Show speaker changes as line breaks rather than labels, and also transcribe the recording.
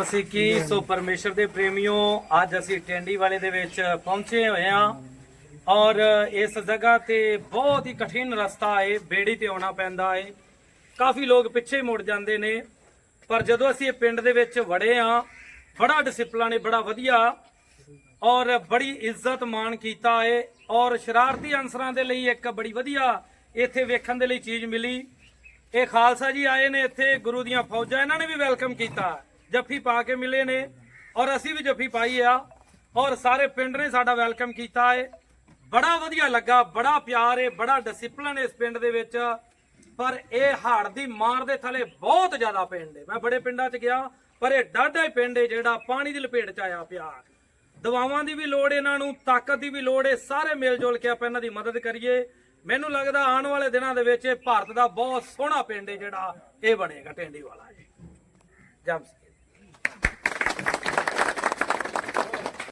ਅਸੀਂ ਕੀ ਸੋ ਪਰਮੇਸ਼ਰ ਦੇ ਪ੍ਰੇਮਿਓ, ਅੱਜ ਅਸੀਂ ਟੈਂਡੀ ਵਾਲੇ ਦੇ ਵਿੱਚ ਪਹੁੰਚੇ ਹੋਏ ਹਾਂ ਔਰ ਇਸ ਜਗ੍ਹਾ ਤੇ ਬਹੁਤ ਹੀ ਕਠਿਨ ਰਸਤਾ ਹੈ, ਬੇੜੀ ਤੇ ਆਉਣਾ ਪੈਂਦਾ ਹੈ। ਕਾਫੀ ਲੋਕ ਪਿੱਛੇ ਮੁੜ ਜਾਂਦੇ ਨੇ, ਪਰ ਜਦੋਂ ਅਸੀਂ ਇਹ ਪਿੰਡ ਦੇ ਵਿੱਚ ਵੜੇ ਹਾਂ, ਬੜਾ ਡਿਸਪਲਨ ਹੈ, ਬੜਾ ਵਧੀਆ ਔਰ ਬੜੀ ਇੱਜ਼ਤ ਮਾਣ ਕੀਤਾ ਹੈ ਔਰ ਸ਼ਰਾਰਤੀ ਅਨਸਰਾਂ ਦੇ ਲਈ ਇੱਕ ਬੜੀ ਵਧੀਆ ਇੱਥੇ ਵੇਖਣ ਦੇ ਲਈ ਚੀਜ਼ ਮਿਲੀ। ਇਹ ਖਾਲਸਾ ਜੀ ਆਏ ਨੇ ਇੱਥੇ, ਗੁਰੂ ਦੀਆਂ ਫੌਜਾਂ ਇਹਨਾਂ ਨੇ ਵੀ ਵੈਲਕਮ ਕੀਤਾ। ਜੱਫੀ ਪਾ ਕੇ ਮਿਲੇ ਨੇ ਔਰ ਅਸੀਂ ਵੀ ਜੱਫੀ ਪਾਈ ਆ ਔਰ ਸਾਰੇ ਪਿੰਡ ਨੇ ਸਾਡਾ ਵੈਲਕਮ ਕੀਤਾ ਹੈ ਬੜਾ ਵਧੀਆ ਲੱਗਾ, ਬੜਾ ਪਿਆਰ ਏ, ਬੜਾ ਡਿਸਪਲਿਨ ਇਸ ਪਿੰਡ ਦੇ ਵਿੱਚ। ਪਰ ਇਹ ਹਾੜ ਦੀ ਮਾਰ ਦੇ ਥਲੇ ਬਹੁਤ ਜ਼ਿਆਦਾ ਪਿੰਡ ਏ। ਮੈਂ ਬੜੇ ਪਿੰਡਾਂ 'ਚ ਗਿਆ, ਪਰ ਇਹ ਡਾਢਾ ਹੀ ਪਿੰਡ ਏ ਜਿਹੜਾ ਪਾਣੀ ਦੀ ਲਪੇਟ 'ਚ ਆਇਆ ਪਿਆ। ਦਵਾਵਾਂ ਦੀ ਵੀ ਲੋੜ ਇਹਨਾਂ ਨੂੰ ਤਾਕਤ ਦੀ ਵੀ ਲੋੜ ਏ, ਸਾਰੇ ਮਿਲ ਜੁਲ ਕੇ ਆਪਾਂ ਇਹਨਾਂ ਦੀ ਮਦਦ ਕਰੀਏ। ਮੈਨੂੰ ਲੱਗਦਾ ਆਉਣ ਵਾਲੇ ਦਿਨਾਂ ਦੇ ਵਿੱਚ ਇਹ ਭਾਰਤ ਦਾ ਬਹੁਤ ਸੋਹਣਾ ਪਿੰਡ ਏ ਜਿਹੜਾ ਇਹ ਬਣੇਗਾ ਟੈਂਡੀ ਵਾਲਾ ਜੀ। ਜਮ